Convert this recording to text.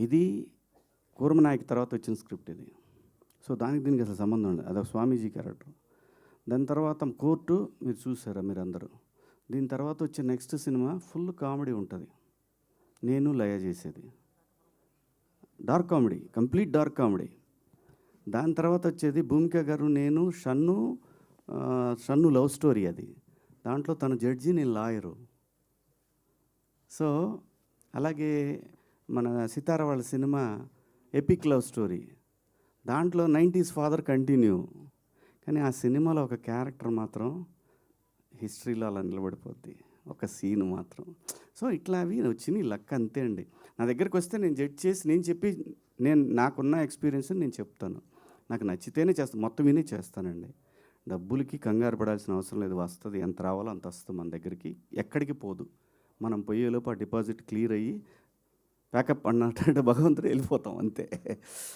ఇది కూర్మనాయక్ తర్వాత వచ్చిన స్క్రిప్ట్ ఇది. సో దానికి దీనికి అసలు సంబంధం ఉండదు అదొక స్వామీజీ క్యారెక్టర్. దాని తర్వాత కోర్టు మీరు చూసారా మీరు అందరూ దీని తర్వాత వచ్చే నెక్స్ట్ సినిమా ఫుల్ కామెడీ ఉంటుంది. నేను లయ చేసేది. Dark comedy complete dark comedy. దాని తర్వాత వచ్చేది భూమిక గారు నేను షన్ను షన్ను లవ్ స్టోరీ అది. దాంట్లో తను జడ్జి నేను లాయరు. సో అలాగే మన సితార వాళ్ళ సినిమా ఎపిక్ లవ్ స్టోరీ. దాంట్లో నైంటీస్ ఫాదర్ కంటిన్యూ. కానీ ఆ సినిమాలో ఒక క్యారెక్టర్ మాత్రం హిస్టరీలో అలా నిలబడిపోద్ది. ఒక సీన్ మాత్రం. సో ఇట్లా అవి వచ్చినాయి లక్ అంతే అండి. నా దగ్గరికి వస్తే నేను జడ్జ్ చేసి నేను చెప్పి నేను నాకున్న ఎక్స్పీరియన్స్ నేను చెప్తాను. నాకు నచ్చితేనే చేస్తాను మొత్తం విని చేస్తానండి. డబ్బులకి కంగారు పడాల్సిన అవసరం లేదు. వస్తుంది ఎంత రావాలో అంత వస్తుంది మన దగ్గరికి. ఎక్కడికి పోదు. మనం పోయేలోపు ఆ డిపాజిట్ క్లియర్ అయ్యి ప్యాకప్ అన్నట్టు భగవంతుడు వెళ్ళిపోతాం అంతే.